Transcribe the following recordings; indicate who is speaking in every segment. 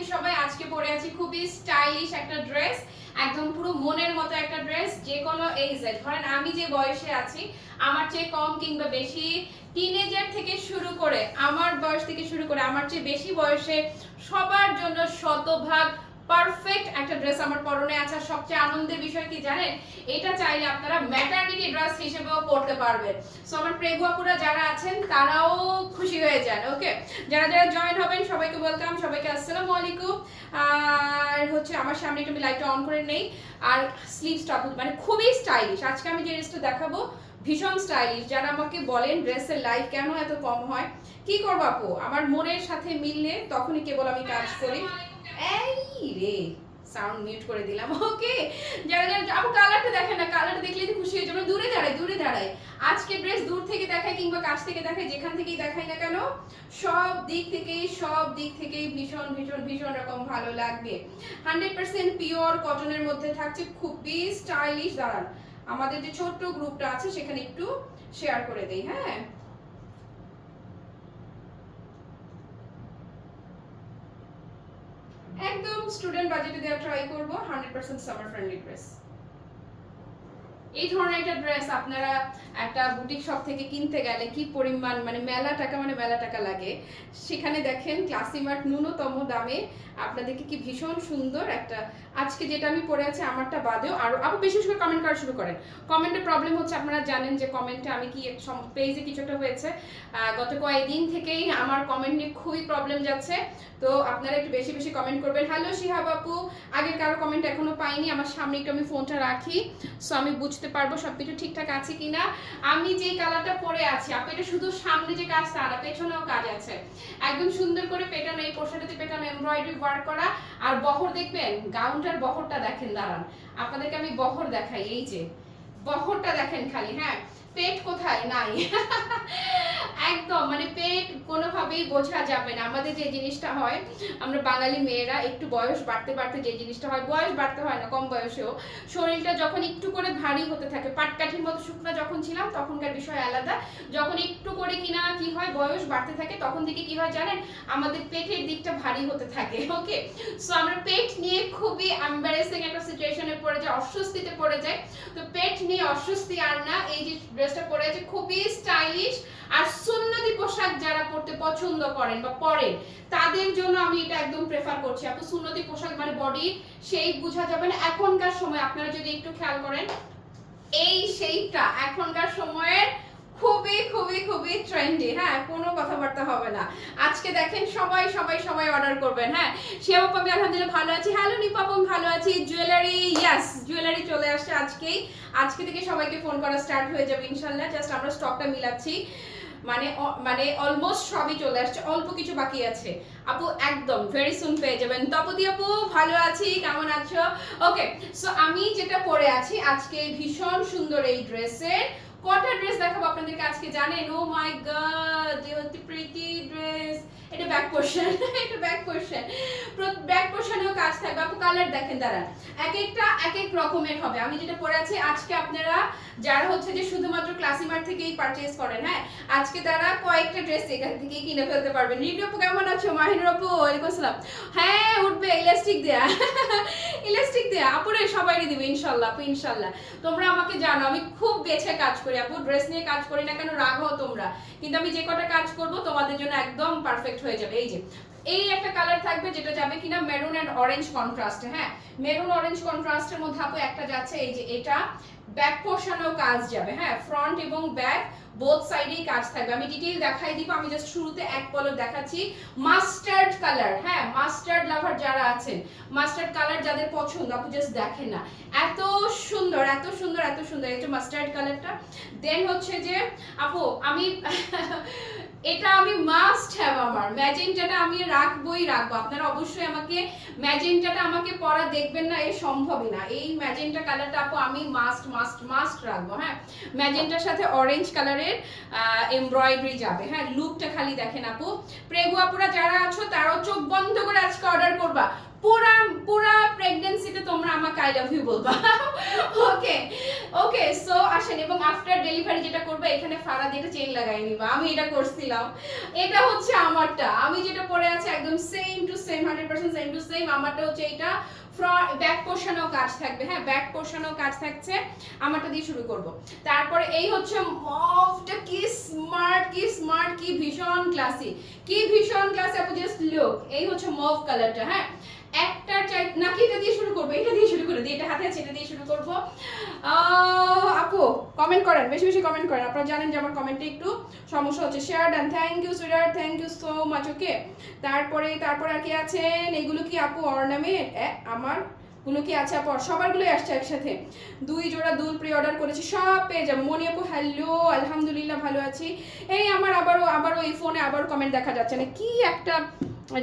Speaker 1: আছেন সবাই আজকে পরে আছি খুবই স্টাইলিশ একটা ড্রেস একদম পুরো মনের মতো একটা ড্রেস যে কোনো এইজে ধরেন আমি যে বয়সে আছি, আমার চেয়ে কম কিংবা বেশি টিনেজার থেকে শুরু করে, আমার বয়স থেকে শুরু করে, আমার চেয়ে বেশি বয়সে সবার জন্য শতভাগ পারফেক্ট একটা ড্রেস আমার পরনে আছে। আর সবচেয়ে আনন্দের বিষয় কি জানেন? এটা চাইলে আপনারা ম্যাটারনিটি ড্রেস হিসেবেও পরতে পারবেন। সো আমার প্রেগুয়াপুরা যারা আছেন তারাও খুশি হয়ে যান ওকে যারা যারা জয়েন হবেন সবাইকে ওয়েলকাম সবাইকে আসসালামু আলাইকুম। আর হচ্ছে আমার সামনে একটু আমি লাইটটা অন করে নেই। আর স্লিভসটা মানে খুবই স্টাইলিশ আজকে আমি যে ড্রেসটা দেখাবো ভীষণ স্টাইলিশ যারা আমাকে বলেন ড্রেসের লাইফ কেন এত কম হয়? কি করব আপু? আমার মনের সাথে মিললে তখনই কেবল আমি কাজ করি। এই রে? সাউন্ড মিউট করে দিলাম, ওকে? যারা যারা আপু কালারটা দেখেন না কালারটা দেখলেই তো খুশি হয়ে যাবে। দূরে দাঁড়ায় দূরে দাঁড়ায়। আজকে ড্রেস দূর থেকে দেখায় কিংবা কাছ থেকে দেখায়, যেখান থেকেই দেখাই না কেন, সব দিক থেকেই, সব দিক থেকেই ভীষণ ভীষণ ভীষণ রকম ভালো লাগবে। হান্ড্রেড পার্সেন্ট পিওর কটনের মধ্যে থাকছে, খুবই স্টাইলিশ দাঁড়ান। আমাদের যে ছোট্ট গ্রুপটা আছে, সেখানে একটু শেয়ার করে দেই হ্যাঁ? একদম স্টুডেন্ট বাজেটে দেওয়া ট্রাই করব hundred percent summer friendly dress এই ধরনের একটা ড্রেস আপনারা একটা বুটিক শপ থেকে কিনতে গেলে কি পরিমাণ মানে মেলা টাকা মানে মেলা টাকা লাগে, সেখানে দেখেন ক্লাসিমার্ট ন্যূনতম দামে আপনাদেরকে কি ভীষণ সুন্দর একটা, আজকে যেটা আমি পরে আছি আমারটা বাদেও আরও আরও বেশি করে কমেন্ট করা শুরু করেন। কমেন্টের প্রবলেম হচ্ছে আপনারা জানেন যে কমেন্টে আমি কি পেজে কিছু একটা হয়েছে। গত কয়েকদিন থেকেই আমার কমেন্ট নিয়ে খুবই প্রবলেম যাচ্ছে। তো আপনারা একটু বেশি বেশি কমেন্ট করবেন। হ্যালো শিহাব আপু আগের কারও কমেন্ট এখনও পাইনি, আমার সামনে একটু আমি ফোনটা রাখি। সো আমি বুঝতে পারব সবকিছু ঠিকঠাক আছে কিনা। আমি যে কালারটা পরে আছি, আপু, এটা শুধু সামনে যে কাজ তা না, পেছনেও কাজ আছে। একদম সুন্দর করে পেটানো এই পোশাকটাতে পেটানো এমব্রয়ডারি ওয়ার্ক করা আর বহর দেখবেন, গাউনটার বহরটা দেখেন, দাঁড়ান। আপনাদেরকে আমি বহর দেখাই, এই যে। বহরটা দেখেন খালি হ্যাঁ? পেট কোথায়? নাই। একদম মানে পেট কোনোভাবেই বোঝা যাবে না। আমাদের যে জিনিসটা হয়, আমরা বাঙালি মেয়েরা একটু বয়স বাড়তে বাড়তে যে জিনিসটা হয়, বয়স বাড়তে হয় না, কম বয়সেও, শরীরটা যখন একটু করে ভারী হতে থাকে, পাটকাঠির মতো শুকনা যখন ছিলাম, তখনকার বিষয় আলাদা। যখন একটু করে কিনা কি হয়, বয়স বাড়তে থাকে, তখন থেকে কি হয় জানেন? আমাদের পেটের দিকটা ভারী হতে থাকে ওকে সো আমরা পেট নিয়ে খুবই এম্বারেসিং একটা সিচুয়েশনে পড়ে যায় অস্বস্তিতে পড়ে যায় তো পেট নিয়ে অস্বস্তি আর না, এই যে ড্রেসটা পরে আছে, খুবই স্টাইলিশ আর সুন্নতি পোশাক যারা পরতে পছন্দ করেন বা পরেন, তাদের জন্য আমি এটা একদম প্রেফার করছি। আপু, সুন্নতি পোশাক মানে বডি সেই বোঝা যাবে না। এখনকার সময়, আপনারা যদি একটু খেয়াল করেন, এই সেইটা এখনকার সময়ের খুবই খুবই খুবই ট্রেন্ডি হ্যাঁ? কোনো কথাবার্তা হবে না। আজকে দেখেন সবাই সবাই সবাই অর্ডার করবেন হ্যাঁ? শিয়াবাপ আমি আলহামদুলিল্লাহ ভালো আছি। হ্যালো নিপাপম ভালো আছি। জুয়েলারি ইয়াস জুয়েলারি চলে আসছে আজকেই। আজকে থেকে সবাইকে ফোন করা স্টার্ট হয়ে যাবে ইনশাল্লাহ জাস্ট আমরা স্টকটা মিলাচ্ছি। মানে মানে অলমোস্ট সবই চলে আসছে। অল্প কিছু বাকি আছে। আপু, একদম ভেরি সুন পেয়ে যাবেন। তপতি আপু, ভালো আছি, কেমন আছো? ওকে সো আমি যেটা পরে আছি, আজকে ভীষণ সুন্দর এই ড্রেসের কটা ড্রেস দেখাবো আপনাদেরকে আজকে জানেন? ও মাই গড হচ্ছে প্রিটি ড্রেস এটা ব্যাক পোর্শন এটা ব্যাক পোর্শন ব্যাক পোর্শনেও কাজ থাকবে। আপু কালার দেখেন, দাঁড়ান। এক একটা, এক এক রকমের হবে। আমি যেটা পরে আছি, আজকে আপনারা যারা হচ্ছে যে শুধুমাত্র ক্লাসিমার থেকেই পারচেজ করেন হ্যাঁ? আজকে তারা কয়েকটা ড্রেস এখান থেকে কিনে ফেলতে পারবেন। রিডি আপু, কেমন আছো? মাহিনুর আপু, ওয়ালাইকুম আসসালাম। হ্যাঁ উঠবে ইলাস্টিক দেয়া। ইলাস্টিক দেয়া। আপুরে সবাই দিবে, ইনশাল্লাহ, আপু, ইনশাল্লাহ। তোমরা আমাকে জানো, আমি খুব বেছে কাজ করি। আপু ড্রেস নিয়ে কাজ করি না কেন? রাগ হও তোমরা। কিন্তু আমি যে কটা কাজ করব, তোমাদের জন্য একদম পারফেক্ট হয়ে যাবে। এই যে এই একটা কালার থাকবে যেটা যাবে কিনা মেরুন এন্ড অরেঞ্জ কন্ট্রাস্ট হ্যাঁ? মেরুন অরেঞ্জ কন্ট্রাস্টের মধ্যে আপু একটা যাচ্ছে, এই যে এটা ব্যাক পোর্শনেও কাজ যাবে হ্যাঁ? ফ্রন্ট এবং ব্যাক বোথ সাইডেই কাজ থাকবে। আমি ডিটেইল দেখাই দিব, আমি জাস্ট শুরুতে এক পলক দেখাচ্ছি। মাস্টার্ড কালার হ্যাঁ? মাস্টার্ড লাভার যারা আছেন মাস্টার্ড কালার যাদের পছন্দ, আপু জাস্ট দেখেন না। এত সুন্দর এত সুন্দর এত সুন্দর যে মাস্টার্ড কালারটা দেন হচ্ছে যে, আপু, আমি এটা আমি মাস্ট হ্যাভ আমার। ম্যাজেন্টাটা আমি রাখবোই রাখব। আপনারা অবশ্যই আমাকে ম্যাজেন্টাটা আমাকে পরা দেখবেন না, এ সম্ভবই না। এই ম্যাজেন্টা কালারটা আপু আমি মাস্ট মাস্ট মাস্ট রাখব হ্যাঁ? ম্যাজেন্টার সাথে অরেঞ্জ কালারের এমব্রয়ডারি যাবে হ্যাঁ? লুকটা খালি দেখেন আপু। প্রেগু আপুরা যারা আছো, তারাও চোখ বন্ধ করে আজকে অর্ডার করবা। পুরা পুরা প্রেগন্যান্সিতে তোমরা আমাকে আই লাভ ইউ বলবা। ওকে ওকে সো আসেন, এবং আফটার ডেলিভারি যেটা করবে, এখানে ফাড়া দিয়ে চেইন লাগাই নিবা। আমি এটা করছিলাম। এটা হচ্ছে আমারটা। আমি যেটা পরে আছি একদম same to same hundred percent same to same আমারটা হচ্ছে এটা ব্যাক পোর্শনেও কাজ থাকবে। হ্যাঁ ব্যাক পোর্শনেও কাজ থাকছে। আমারটা দিয়ে শুরু করব। তারপরে এই হচ্ছে মভটা কি স্মার্ট কি স্মার্ট কি ভীষণ ক্লাসি কি ভীষণ ক্লাসি আপু জাস্ট লুক এই হচ্ছে মভ কালারটা হ্যাঁ? একটা নাকি এটা দিয়ে শুরু করব? এটা দিয়ে শুরু করে দিই, এটা হাতে আছে, এটা দিয়ে শুরু করব। আপু কমেন্ট করেন, বেশি বেশি কমেন্ট করেন। আপনারা জানেন যে আমার কমেন্টে একটু সমস্যা হচ্ছে। Share done thank you sweeter thank you so much okay তারপরে তারপরে আর কি আছেন? এগুলো কি আপু অর্নামেন্ট আমার? গুলো কি আছে আপু? সবারগুলোই আসছে একসাথে। দুই জোড়া দুল প্রি অর্ডার করেছি, সব পেয়ে যাব। মনি আপু হ্যালো আলহামদুলিল্লাহ ভালো আছি। এই আমার আবারও আবারও এই ফোনে আবারও কমেন্ট দেখা যাচ্ছে না। কি একটা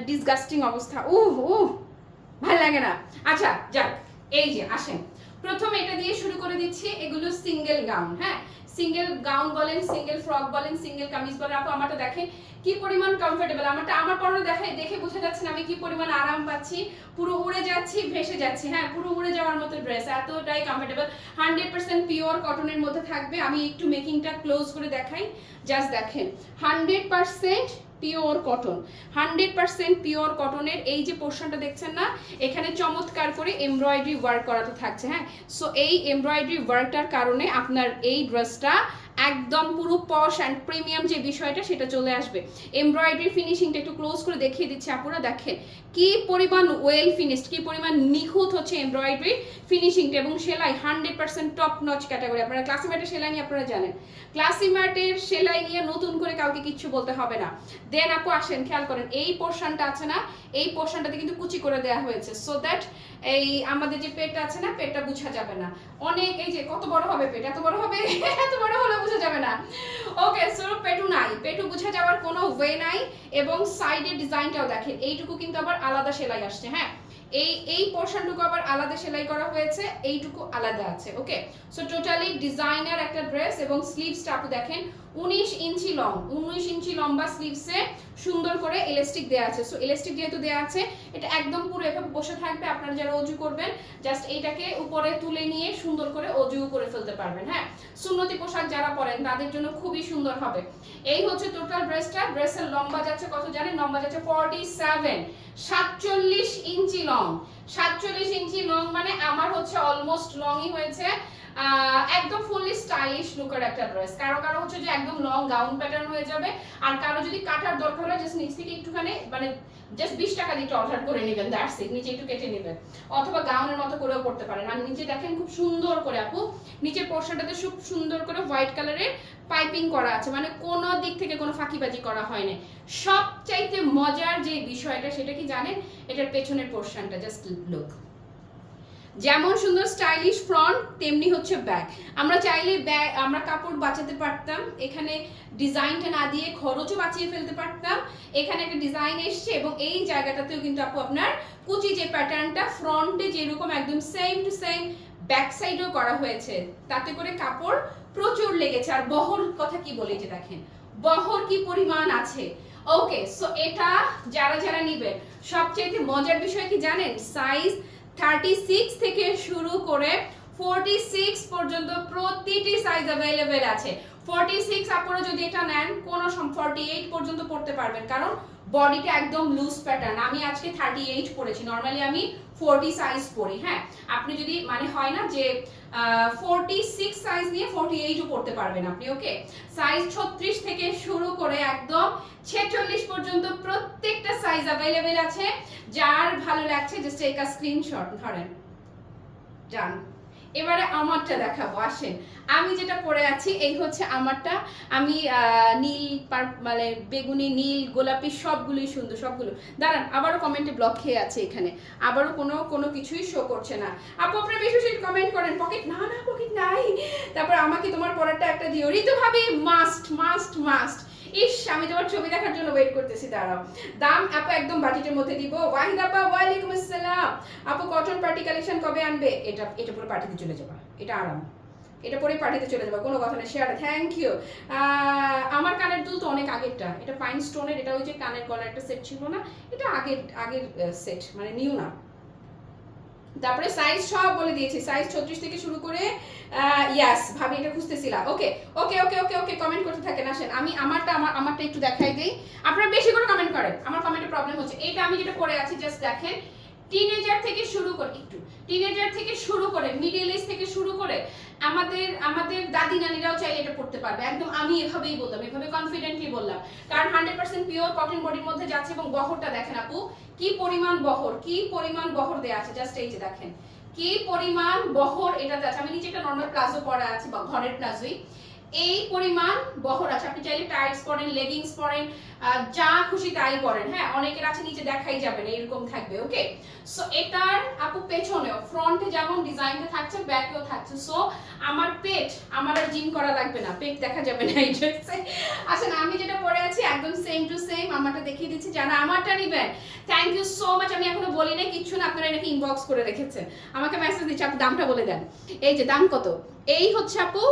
Speaker 1: ডিসগাস্টিং অবস্থা। উহ উহ। ভালো লাগে না। আচ্ছা যাক, এই যে, আসেন। প্রথম এটা দিয়ে শুরু করে দিচ্ছি, এগুলো সিঙ্গেল গাউন হ্যাঁ? সিঙ্গেল গাউন বলেন, সিঙ্গেল ফ্রক বলেন, সিঙ্গেল কামিজ বলেন, আপু আমারটা দেখেন কি পরিমাণ কমফোর্টেবল আমারটা আমার পরনে দেখে দেখে বোঝা যাচ্ছে না আমি কি পরিমাণ আরাম পাচ্ছি। পুরো উড়ে যাচ্ছি, ভেসে যাচ্ছি হ্যাঁ পুরো উড়ে যাওয়ার মতো ড্রেস এতটাই কমফোর্টেবল হান্ড্রেড পার্সেন্ট পিওর কটনের মধ্যে থাকবে। আমি একটু মেকিংটা ক্লোজ করে দেখাই জাস্ট দেখেন hundred percent pure cotton hundred percent pure কটনের এই যে পোর্শনটা দেখছেন না, এখানে চমৎকার করে এমব্রয়ডারি ওয়ার্ক করাতে থাকছে হ্যাঁ। সো এই এমব্রয়ডারি ওয়ার্কটার কারণে আপনার এই ড্রেসটা acá একদম পুরো পশ অ্যান্ড প্রিমিয়াম যে বিষয়টা সেটা চলে আসবে। এমব্রয়ডারি ফিনিশিংটা একটু ক্লোজ করে দেখিয়ে দিচ্ছি আপনারা দেখেন কি পরিমাণ ওয়েল ফিনিশড কি পরিমাণ নিখুঁত হচ্ছে এমব্রয়ডারি ফিনিশিংটা এবং সেলাই hundred percent top notch category আপনারা ক্লাসিমেটের সেলাই নিয়ে আপনারা জানেন। ক্লাসিমেটের সেলাই নিয়ে নতুন করে কাউকে কিচ্ছু বলতে হবে না। দেন আপু আসেন, খেয়াল করেন, এই পোর্শনটা আছে না, এই পোর্শনটাতে কিন্তু কুচি করে দেওয়া হয়েছে। সো দ্যাট এই আমাদের যে পেটটা আছে না, পেটটা বোঝা যাবে না। অনেক, এই যে কত বড় হবে পেট? এত বড় হবে? এত বড় হলে বোঝা যাবে না। ওকে সো পেটু নাই। পেটু বুঝে যাওয়ার কোনো ওয়ে নাই এবং সাইডের ডিজাইনটাও দেখেন এইটুকু কিন্তু আবার আলাদা সেলাই আসছে হ্যাঁ? এই এই পোর্শনটুকু আবার আলাদা সেলাই করা হয়েছে, এইটুকু আলাদা আছে ওকে সো টোটালি ডিজাইনার একটা ড্রেস এবং স্লিভসটা আপু দেখেন উনিশ ইঞ্চি লং, উনিশ ইঞ্চি লম্বা স্লিভসে সুন্দর করে ইলাস্টিক দেওয়া আছে। সো ইলাস্টিক যেহেতু দেওয়া আছে, এটা একদম পুরো এভাবে বসে থাকবে, আপনারা যারা অজু করবেন জাস্ট এইটাকে উপরে তুলে নিয়ে সুন্দর করে অজু করে ফেলতে পারবেন হ্যাঁ? সুন্নতি পোশাক যারা পরেন, তাদের জন্য খুবই সুন্দর হবে। এই হচ্ছে টোটাল ড্রেসটা ড্রেসের লম্বা যাচ্ছে কত জানেন? লম্বা যাচ্ছে ফর্টি সেভেন সাতচল্লিশ ইঞ্চি লং সাতচল্লিশ ইঞ্চি লং মানে আমার হচ্ছে অলমোস্ট লংই হয়েছে। একদম ফুললি স্টাইলিশ লুকের একটা ড্রেস কারও কারও হচ্ছে যে একদম লং গাউন প্যাটার্ন হয়ে যাবে, আর কারও যদি কাটার দরকার হয় জাস্ট নিচ থেকে একটুখানি মানে জাস্ট বিশ টাকা দিয়ে অর্ডার করে নেবেন দ্যাটস ইট নিচে একটু কেটে নেবেন। অথবা গাউনের মতো করেও পড়তে পারেন। আর নিচে দেখেন খুব সুন্দর করে আপু, নিচের পোর্শনটাতে খুব সুন্দর করে হোয়াইট কালারের পাইপিং করা আছে। মানে কোনো দিক থেকে কোনো ফাঁকিবাজি করা হয়নি। সবচাইতে মজার যে বিষয়টা, সেটা কি জানেন? এটার পেছনের পোর্শনটা জাস্ট লুক যেমন সুন্দর স্টাইলিশ ফ্রন্ট, তেমনি হচ্ছে ব্যাগ আমরা চাইলে ব্যাগ আমরা কাপড় বাঁচাতে পারতাম। এখানে ডিজাইনটা না দিয়ে খরচও বাঁচিয়ে ফেলতে পারতাম। এখানে একটা ডিজাইন এসছে এবং এই জায়গাটাতেও কিন্তু আপু আপনার কুচি যে প্যাটার্নটা, ফ্রন্টে যেরকম একদম সেম টু সেম ব্যাক সাইডেও করা হয়েছে, তাতে করে কাপড় প্রচুর লেগেছে। আর বহর কথা কি বলে যে দেখেন, বহর কি পরিমাণ আছে? ওকে সো এটা যারা যারা নিবেন সবচেয়ে মজার বিষয় কি জানেন? সাইজ থার্টি সিক্স থেকে শুরু করে ফোরটি সিক্স পর্যন্ত প্রতিটি সাইজ অ্যাভেলেবেল আছে। ফোরটি সিক্স আপনারা যদি এটা নেন, কোনো ফর্টি এইট পর্যন্ত পড়তে পারবেন। কারণ বডিটা একদম লুজ প্যাটার্ন আমি আজকে থার্টি এইট পরেছি নর্মালি আমি ফোরটি সাইজ পরি হ্যাঁ? আপনি যদি মানে হয় না যে ফোরটি সিক্স সাইজ নিয়ে ফোরটি এইটও পড়তে পারবেন আপনি ওকে সাইজ ছত্রিশ থেকে শুরু করে একদম ছেচল্লিশ পর্যন্ত প্রত্যেকটা সাইজ অ্যাভেলেবেল আছে। যার ভালো লাগছে জাস্ট একটা স্ক্রিনশট ধরেন। যান এবারে আমারটা দেখাবো, আসেন। আমি যেটা পরে আছি, এই হচ্ছে আমারটা। আমি নীল মানে বেগুনি, নীল, গোলাপি সবগুলোই সুন্দর, সবগুলো। দাঁড়ান, আবারও কমেন্টে ব্লক খেয়ে আছে এখানে। আবারও কোনো কোনো কিছুই শো করছে না। আপু, আপনারা বেশি বেশি কমেন্ট করেন পকেট না না পকেট নাই। তারপর আমাকে তোমার পরেরটা একটা দিও। ঋতু ভাবি মাস্ট মাস্ট মাস্ট ইস, আমি তোমার ছবি দেখার জন্য ওয়েট করতেছি, দাঁড়াও। দাম আপু একদম বাটিটের মধ্যে দিব। ওয়াহিদ আপা, ওয়ালাইকুম আসসালাম। আপু কটন পার্টি কালেকশন কবে আনবে? এটা এটা পুরো পার্টিতে চলে যাবা। এটা আরাম। এটা পরে পার্টিতে চলে যাবা, কোনো কথা না শেয়ার থ্যাংক ইউ আমার কানের দুল তো অনেক আগেরটা। এটা পাইন স্টোনের এটা ওই যে কানের গলার একটা সেট ছিল না? এটা আগের আগের সেট মানে নিউ না। তারপরে সাইজ সব বলে দিয়েছি। সাইজ ছত্রিশ থেকে শুরু করে ইয়াস ভাবি, এটা খুঁজতেছিলাম। ওকে ওকে ওকে ওকে ওকে কমেন্ট করতে থাকেন, আসেন। আমি আমারটা, আমার, আমারটা একটু দেখাই দিই। আপনারা বেশি করে কমেন্ট করেন। আমার কমেন্টে প্রবলেম হচ্ছে। এইটা আমি যেটা করে আছি জাস্ট দেখেন। টিনেজার থেকে শুরু করে, একটু। টিনেজার থেকে শুরু করে মিডিল এজ থেকে শুরু করে আমাদের আমাদের দাদি নানিরাও চাইলে এটা পড়তে পারবে। একদম আমি এভাবেই বললাম, এভাবে কনফিডেন্টলি বললাম। কারণ হান্ড্রেড পার্সেন্ট পিওর কটন বডির মধ্যে যাচ্ছে এবং বহরটা দেখেন আপু, কি পরিমাণ বহর, কি পরিমাণ বহর দেয়া আছে জাস্ট এই যে দেখেন। কি পরিমাণ বহর এটা আছে। আমি নিচে একটা নর্মাল প্লাজো পরা আছে, বা ঘরের প্লাজোই। এই পরিমাণ বহর আছে। আপনি চাইলে টাইটস পরেন লেগিংস পরেন যা খুশি তাই পরেন। হ্যাঁ অনেকের আছে, নিচে দেখাই যাবে না, এরকম থাকবে ওকে সো এটার আপু পেছনেও ফ্রন্টে যেমন ডিজাইনটা থাকছে ব্যাকেও থাকছে। সো আমার পেট, আমার আর জিম করা লাগবে না। পেট দেখা যাবে না, এই ড্রেসে আসেন, আমি যেটা পরে আছি, একদম সেম টু সেম আমারটা দেখিয়ে দিচ্ছি, যারা আমারটা নিবেন থ্যাংক ইউ সো মাচ আমি এখনও বলি না কিচ্ছু না, আপনারা নাকি ইনবক্স করে রেখেছেন। আমাকে মেসেজ দিচ্ছে, আপনি দামটা বলে দেন। এই যে, দাম কত? এই হচ্ছে আপু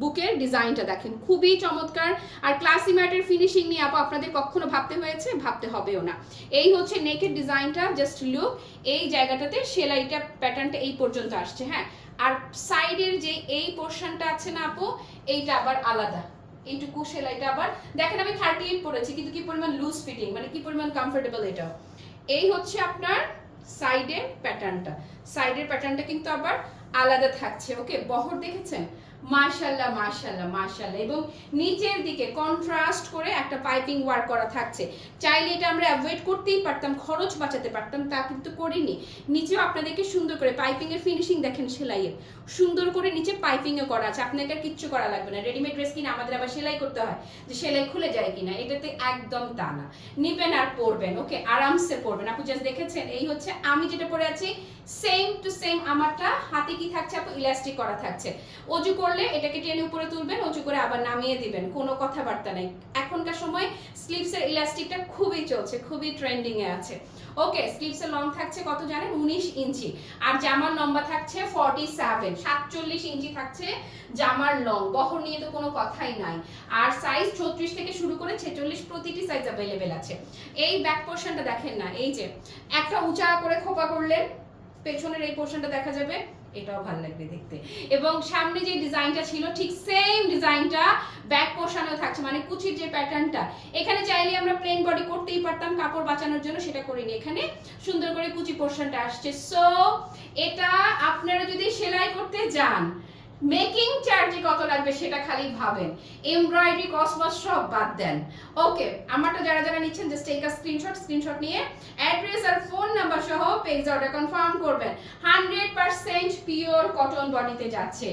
Speaker 1: বুকের ডিজাইনটা দেখেন। খুবই চমৎকার। আর ক্লাসি ম্যাটের ফিনিশিং নিয়ে আপু আপনাদের কখনো ভাবতে হয়েছে? ভাবতে হবেও না। এই হচ্ছে নেকের ডিজাইনটা জাস্ট লুক এই জায়গাটাতে সেলাইটা প্যাটার্নটা এই পর্যন্ত আসছে হ্যাঁ? আর সাইডের যে এই পোর্শনটা আছে না আপু, এইটা আবার আলাদা। এইটুকু সেলাইটা আবার দেখেন আমি থার্টি এইট পরেছি, কিন্তু কি পরিমাণ লুজ ফিটিং মানে কি পরিমাণ কমফোর্টেবল এটা এই হচ্ছে আপনার সাইডের প্যাটার্নটা সাইডের প্যাটার্নটা কিন্তু আবার আলাদা থাকছে ওকে বহর দেখেছেন? মাশাল্লাহ মাশাল্লাহ মাশাল্লাহ। এবং নিচের দিকে কন্ট্রাস্ট করে একটা পাইপিং ওয়ার্ক করা থাকছে। চাইলে এটা আমরা অ্যাভয়েড করতেই পারতাম, খরচ বাঁচাতে পারতাম, তা কিন্তু করিনি। নিচেও আপনাদেরকে সুন্দর করে পাইপিং এর ফিনিশিং দেখেন সেলাইয়ের। সুন্দর করে নিচে পাইপিং এ করা আছে, আপনাকে আর কিচ্ছু করা লাগবে না। রেডিমেড ড্রেস কিনা আমাদের আবার সেলাই করতে হয় যে সেলাই খুলে যায় কিনা, এটাতে একদম তা না। নিবেন আর পরবেন, ওকে? আরামসে পরবেন। আপনি জাস্ট দেখেছেন? এই হচ্ছে আমি যেটা পরে আছি সেম টু সেম আমারটা, হাতে কি থাকছে আপু? ইলাস্টিক করা থাকছে। অজু করলে এটাকে টেনে উপরে তুলবেন, উঁচু করে আবার নামিয়ে দিবেন। কোনো কথাবার্তা নেই। এখনকার সময় স্লিভসের ইলাস্টিকটা খুবই চলছে, খুবই ট্রেন্ডিং এ আছে। ওকে স্লিভসের লং থাকছে কত জানেন? উনিশ ইঞ্চি। আর জামার লম্বা থাকছে ফর্টি সেভেন সাতচল্লিশ ইঞ্চি থাকছে জামার লং বহর নিয়ে তো কোনো কথাই নাই। আর সাইজ ছত্রিশ থেকে শুরু করে ছেচল্লিশ প্রতিটি সাইজ অ্যাভেলেবেল আছে। এই ব্যাক পোর্শনটা দেখেন না, এই যে, একটা উঁচা করে খোপা করলেন, পেছনের এই পোর্শনটা দেখা যাবে। এটাও ভালো লাগবে দেখতে। এবং সামনে যে ডিজাইনটা ছিল, ঠিক সেম ডিজাইনটা ব্যাক পোর্শনেও থাকছে মানে কুচির যে প্যাটার্নটা এখানে চাইলে আমরা প্লেন বডি করতেই পারতাম, কাপড় বাঁচানোর জন্য সেটা করিনি। এখানে সুন্দর করে কুচি পোর্শনটা আসছে। সো এটা আপনারা যদি সেলাই করতে যান মেকিং চার্জে কত লাগবে সেটা খালি ভাবেন। এমব্রয়ডারি কসমস সব বাদ দেন। ওকে, আমারটা যারা যারা নিচ্ছেন জাস্ট আ স্ক্রিনশট স্ক্রিনশট নিয়ে অ্যাড্রেস আর ফোন নাম্বার সহ পেজ অর্ডার কনফার্ম করবেন। হান্ড্রেড পার্সেন্ট পিওর কটন বডিতে যাচ্ছে।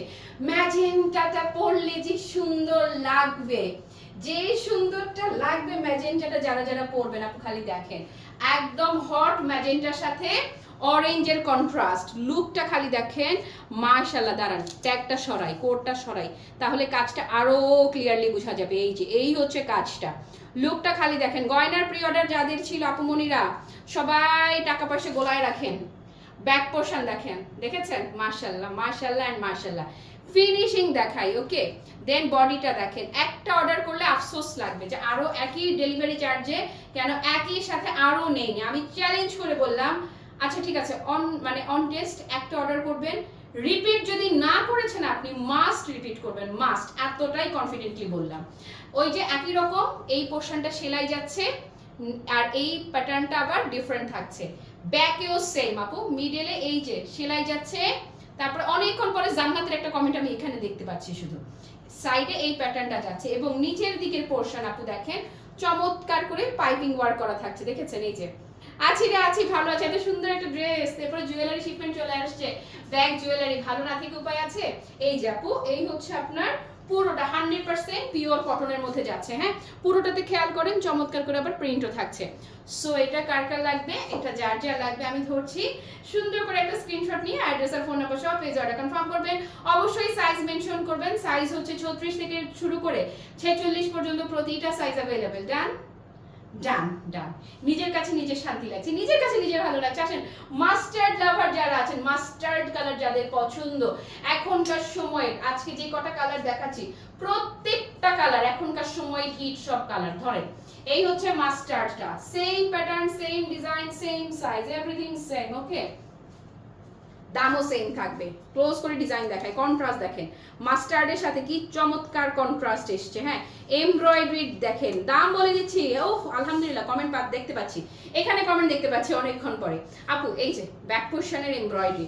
Speaker 1: ম্যাজেন্টাটা পরলে যে সুন্দর লাগবে। যে সুন্দরটা লাগবে ম্যাজেন্টাটা যারা যারা পরবেন আপনি খালি দেখেন। একদম হট ম্যাজেন্টার সাথে অরেঞ্জের কন্ট্রাস্ট। লুকটা খালি দেখেন মাশাল্লাহ দাঁড়ান ট্যাগটা সরাই কোডটা সরাই, তাহলে কাজটা আরও ক্লিয়ারলি বোঝা যাবে। এই যে, এই হচ্ছে কাজটা। লুকটা খালি দেখেন, গয়নার প্রি অর্ডার যাদের ছিল আপুমনিরা, সবাই টাকা পয়সা গোলায় রাখেন। ব্যাক পোর্শন দেখেন, দেখেছেন? মাশাল্লাহ মাশাল্লাহ অ্যান্ড মাশাল্লাহ ফিনিশিং দেখাই ওকে দেন বডিটা দেখেন, একটা অর্ডার করলে আফসোস লাগবে যে আরও একই ডেলিভারি চার্জে কেন একই সাথে আরও নেই। আমি চ্যালেঞ্জ করে বললাম আচ্ছা ঠিক আছে। অন মানে অন টেস্ট একটা অর্ডার করবেন। রিপিট যদি না করেছেন আপনি মাস্ট রিপিট করবেন। মাস্ট এতটাই কনফিডেন্টলি বললাম। ওই যে একই রকম, এই পোর্শনটা সেলাই যাচ্ছে, আর এই প্যাটার্নটা আবার ডিফারেন্ট থাকছে। ব্যাকেও সেম আপু। মিডলে এই যে, সেলাই যাচ্ছে। তারপরে অনেকক্ষণ পরে জান্নাতের একটা কমেন্ট আমি এখানে দেখতে পাচ্ছি শুধু। সাইডে এই প্যাটার্নটা যাচ্ছে এবং নিচের দিকের পোর্শন আপু, দেখেন, চমৎকার করে পাইপিং ওয়ার্ক করা থাকছে। দেখেছেন? এই যে আছি রে, আছি, ভালো আছে। এত সুন্দর একটা ড্রেস তারপরে জুয়েলারি শিপমেন্ট চলে আসছে। ব্যাগ জুয়েলারি ভালো না থেকে উপায় আছে? এই যে আপু, এই হচ্ছে আপনার পুরোটা হান্ড্রেড পার্সেন্ট পিওর কটনের মধ্যে যাচ্ছে হ্যাঁ? পুরোটাতে খেয়াল করেন, চমৎকার করে আবার প্রিন্টও থাকছে। সো এটা কার কার লাগবে? এটা যার যার লাগবে, আমি ধরছি। সুন্দর করে একটা স্ক্রিনশট নিয়ে অ্যাড্রেস আর ফোন নাম্বার সহ পেজ অর্ডার কনফার্ম করবেন। অবশ্যই সাইজ মেনশন করবেন। সাইজ হচ্ছে ছত্রিশ থেকে শুরু করে ছেচল্লিশ পর্যন্ত প্রতিটা সাইজ অ্যাভেলেবেল ডান ডান ডান নিজের কাছে নিজের শান্তি লাগছে। নিজের কাছে নিজের ভালো লাগছে। আসেন মাস্টার্ড লাভার যারা আছেন মাস্টার্ড কালার যাদের পছন্দ, এখনকার সময়ে, আজকে যে কটা কালার দেখাচ্ছি, প্রত্যেকটা কালার এখনকার সময় হিট সব কালার ধরেন, এই হচ্ছে মাস্টার্ডটা same pattern same design same size everything same okay দামও সেম থাকবে। ক্লোজ করে ডিজাইন দেখায় কন্ট্রাস্ট দেখেন। মাস্টার্ডের সাথে কি চমৎকার কন্ট্রাস্ট এসছে হ্যাঁ? এমব্রয়ডারি দেখেন, দাম বলে দিচ্ছি। ও আলহামদুলিল্লাহ কমেন্ট পা দেখতে পাচ্ছি। এখানে কমেন্ট দেখতে পাচ্ছি অনেকক্ষণ পরে। আপু, এই যে ব্যাক পোর্শনের এমব্রয়ডারি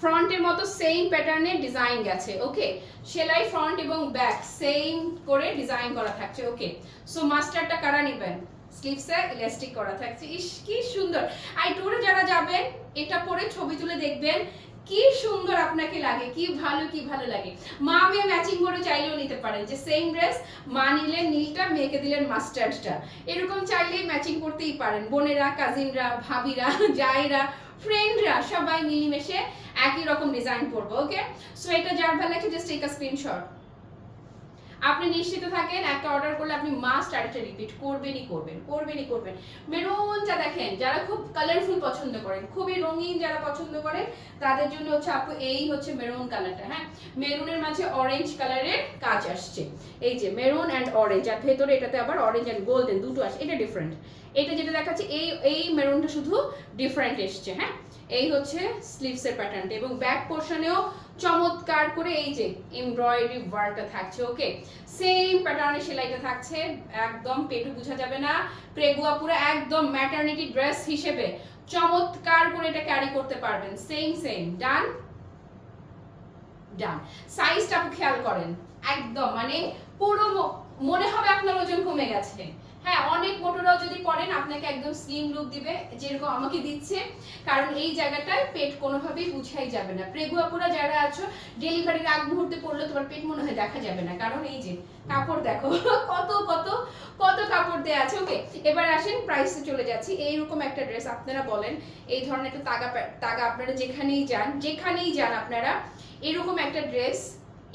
Speaker 1: ফ্রন্টের মতো সেম প্যাটার্নের ডিজাইন গেছে ওকে সেলাই ফ্রন্ট এবং ব্যাক সেম করে ডিজাইন করা থাকছে ওকে সো মাস্টারটা কারা নেবেন? স্লিভসে ইলাস্টিক করা থাকছে। ইস, কি সুন্দর। আই ট্যুরে যারা যাবেন, এটা পরে ছবি তুলে দেখবেন, কি সুন্দর আপনাকে লাগে, কি ভালো কি ভালো লাগে। মা মেয়ে ম্যাচিং করে চাইলেও নিতে পারেন যে সেম ড্রেস মা নিলেন নীলটা, মেয়েকে দিলেন মাস্টার্ডটা এরকম চাইলেই ম্যাচিং করতেই পারেন। বোনেরা কাজিনরা ভাবিরা জায়রা ফ্রেন্ডরা সবাই মিলেমিশে একই রকম ডিজাইন করব ওকে সো এটা যার ভালো লাগছে জাস্ট টেক আ স্ক্রিনশট আপনি নিশ্চিত থাকেন, একটা অর্ডার করলে আপনি মাস্ট আরেকটা রিপিট করবেনই করবেন করবেনই করবেন। মেরুনটা দেখেন, যারা খুব কালারফুল পছন্দ করেন, খুবই রঙিন যারা পছন্দ করেন, তাদের জন্য হচ্ছে আপু, এই হচ্ছে মেরুন কালারটা হ্যাঁ? মেরুনের মাঝে অরেঞ্জ কালারের কাজ আসছে। এই যে মেরুন অ্যান্ড অরেঞ্জ আর ভেতরে এটাতে আবার অরেঞ্জ অ্যান্ড গোল্ডেন দুটো আসছে, এটা ডিফারেন্ট এটা যেটা দেখাচ্ছে, এই এই মেরুনটা শুধু ডিফারেন্ট এসছে হ্যাঁ? এই হচ্ছে স্লিভসের প্যাটার্নটা এবং ব্যাক পোর্শনেও চমৎকার করে এই যে এমব্রয়ডারি ওয়ার্কটা থাকছে ওকে সেম প্যাটার্নের সেলাইটা থাকছে, একদম পেটু বোঝা যাবে না প্রেগুয়া পুরো একদম ম্যাটারনিটি ড্রেস হিসেবে চমৎকার করে এটা ক্যারি করতে পারবেন সেম সেম ডান ডান সাইজটা খেয়াল করেন, একদম মানে পুরো মনে হবে আপনার ওজন কমে গেছে। হ্যাঁ অনেক মোটরাও যদি পড়েন, আপনাকে একদম স্লিম লুক দিবে, যেরকম আমাকে দিচ্ছে, কারণ এই জায়গাটায় পেট কোনোভাবেই বুঝাই যাবে না। প্রেগুয়াপুরা যারা আছো ডেলিভারির আগ মুহূর্তে পড়লে তোমার পেট মনে হয় দেখা যাবে না। কারণ এই যে, কাপড় দেখো, কত কত কত কাপড় দেওয়া আছে। ওকে এবার আসেন প্রাইসে চলে যাচ্ছি। এইরকম একটা ড্রেস আপনারা বলেন, এই ধরনের একটা তাগা তাগা আপনারা যেখানেই যান যেখানেই যান আপনারা এরকম একটা ড্রেস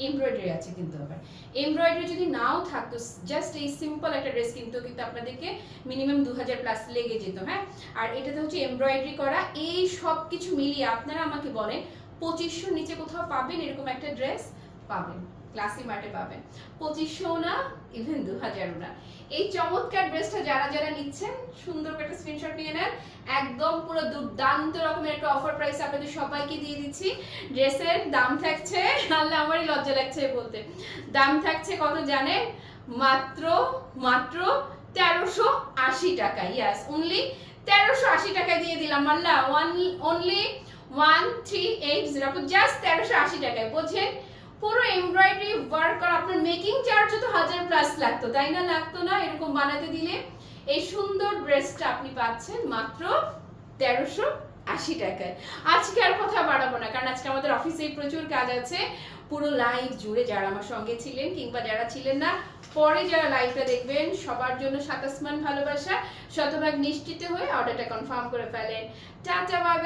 Speaker 1: এমব্রয়ডারি আছে কিন্তু আবার। এমব্রয়ডারি যদি নাও থাকতো জাস্ট এই সিম্পল একটা ড্রেস কিন্তু কিন্তু আপনাদেরকে মিনিমাম দু হাজার প্লাস লেগে যেত হ্যাঁ? আর এটাতে হচ্ছে এমব্রয়ডারি করা, এই সব কিছু মিলিয়ে আপনারা আমাকে বলেন পঁচিশশো নিচে কোথাও পাবেন এরকম একটা ড্রেস পাবেন। ক্লাসি মার্টে পাবেন। পঁচিশশো না ইভেন দু হাজারও না। এই চমৎকার ড্রেসটা যারা যারা নিচ্ছেন, সুন্দর একটা স্ক্রিনশট নিয়ে নেন। একদম পুরো দুর্দান্ত রকমের একটা অফার প্রাইস আপনাদের সবাইকে দিয়ে দিচ্ছি। ড্রেসের দাম থাকছে, আল্লাহ আমারই লজ্জা লাগছে বলতে। দাম থাকছে কত জানেন? মাত্র মাত্র তেরোশো আশি টাকা ইয়াস অনলি তেরোশো আশি টাকা দিয়ে দিলাম, আল্লাহ one only one three eight zero just তেরোশো আশি টাকায়। বোঝেন পুরো এমব্রয়ডারি ওয়ার্ক করা আপনার মেকিং চার্জ তো হাজার প্লাস লাগতো, তাই না? লাগতো না, এরকম বানাতে দিলে। এই সুন্দর ড্রেসটা আপনি পাচ্ছেন মাত্র তেরোশো আশি টাকায়। আজকে আর কথা বাড়াবো না, কারণ আজকে আমাদের অফিসে প্রচুর কাজ আছে। পুরো লাইভ জুড়ে যারা আমার সঙ্গে ছিলেন কিংবা যারা ছিলেন না, পরে যারা লাইভটা দেখবেন, সবার জন্য সাতাসমান ভালোবাসা, শতভাগ নিশ্চিত হয়ে অর্ডারটা কনফার্ম করে ফেলেন। Tata bye.